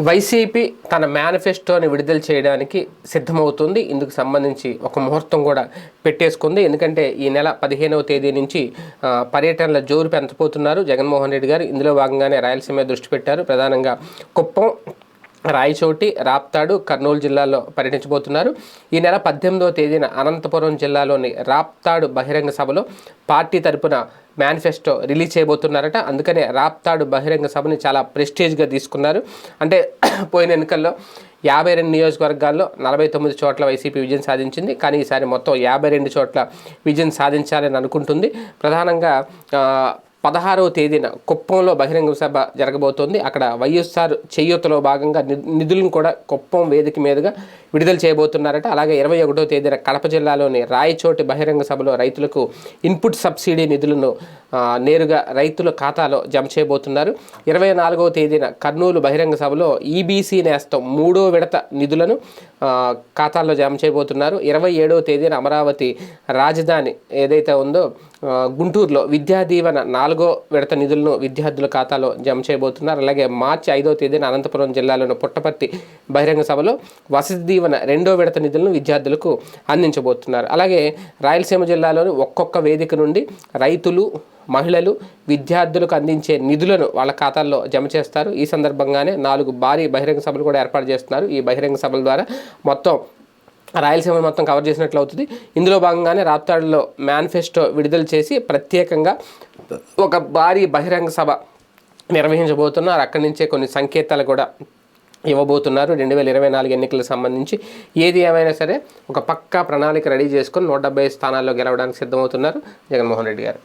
YCP తన మేనిఫెస్టోని విడుదల చేయడానికి సిద్ధమవుతుంది. ఇందుకు సంబంధించి ఒక ముహూర్తం కూడా పెట్టేసుకుంది. ఎందుకంటే ఈ నెల పదిహేనవ తేదీ నుంచి పర్యటనల జోరు పెంచబోతున్నారు జగన్మోహన్ రెడ్డి గారు. ఇందులో భాగంగానే రాయలసీమ దృష్టి పెట్టారు. ప్రధానంగా కుప్పం రాయచోటి రాప్తాడు కర్నూలు జిల్లాలో పర్యటించబోతున్నారు. ఈ నెల పద్దెనిమిదవ తేదీన అనంతపురం జిల్లాలోని రాప్తాడు బహిరంగ సభలో పార్టీ తరపున మేనిఫెస్టో రిలీజ్ చేయబోతున్నారట. అందుకనే రాప్తాడు బహిరంగ సభని చాలా ప్రెస్టేజ్గా తీసుకున్నారు. అంటే పోయిన ఎన్నికల్లో యాభై రెండు నియోజకవర్గాల్లో నలభై తొమ్మిది చోట్ల వైసీపీ విజయం సాధించింది. కానీ ఈసారి మొత్తం యాభై రెండు చోట్ల విజయం సాధించాలని అనుకుంటుంది. ప్రధానంగా పదహారవ తేదీన కుప్పంలో బహిరంగ సభ జరగబోతోంది. అక్కడ వైఎస్ఆర్ చేయూతలో భాగంగా ని- నిధులను కూడా కుప్పం వేదిక మీదుగా విడుదల చేయబోతున్నారట. అలాగే ఇరవై ఒకటో తేదీన కడప జిల్లాలోని రాయచోటి బహిరంగ సభలో రైతులకు ఇన్పుట్ సబ్సిడీ నిధులను నేరుగా రైతుల ఖాతాలో జమ చేయబోతున్నారు. ఇరవై నాలుగవ తేదీన కర్నూలు బహిరంగ సభలో ఈబీసీ నేస్తం మూడో విడత నిధులను ఖాతాల్లో జమ చేయబోతున్నారు. ఇరవై ఏడవ తేదీన అమరావతి రాజధాని ఏదైతే ఉందో గుంటూరులో విద్యా దీవెన నాలుగో విడత నిధులను విద్యార్థుల ఖాతాలో జమ చేయబోతున్నారు. అలాగే మార్చి ఐదో తేదీన అనంతపురం జిల్లాలోని పుట్టపర్తి బహిరంగ సభలో వసతి దీవెన రెండో విడత నిధులను విద్యార్థులకు అందించబోతున్నారు. అలాగే రాయలసీమ జిల్లాలోని ఒక్కొక్క వేదిక నుండి రైతులు మహిళలు విద్యార్థులకు అందించే నిధులను వాళ్ళ ఖాతాల్లో జమ చేస్తారు. ఈ సందర్భంగానే నాలుగు భారీ బహిరంగ సభలు కూడా ఏర్పాటు చేస్తున్నారు. ఈ బహిరంగ సభల ద్వారా మొత్తం రాయలసీమ మొత్తం కవర్ చేసినట్లు అవుతుంది. ఇందులో భాగంగానే రాప్తాడులో మేనిఫెస్టో విడుదల చేసి ప్రత్యేకంగా ఒక భారీ బహిరంగ సభ నిర్వహించబోతున్నారు. అక్కడి నుంచే కొన్ని సంకేతాలు కూడా ఇవ్వబోతున్నారు. రెండు వేల ఇరవై నాలుగు ఎన్నికలకు సంబంధించి ఏది ఏమైనా సరే ఒక పక్కా ప్రణాళిక రెడీ చేసుకొని నూట డెబ్బై స్థానాల్లో గెలవడానికి సిద్ధమవుతున్నారు జగన్మోహన్ రెడ్డి గారు.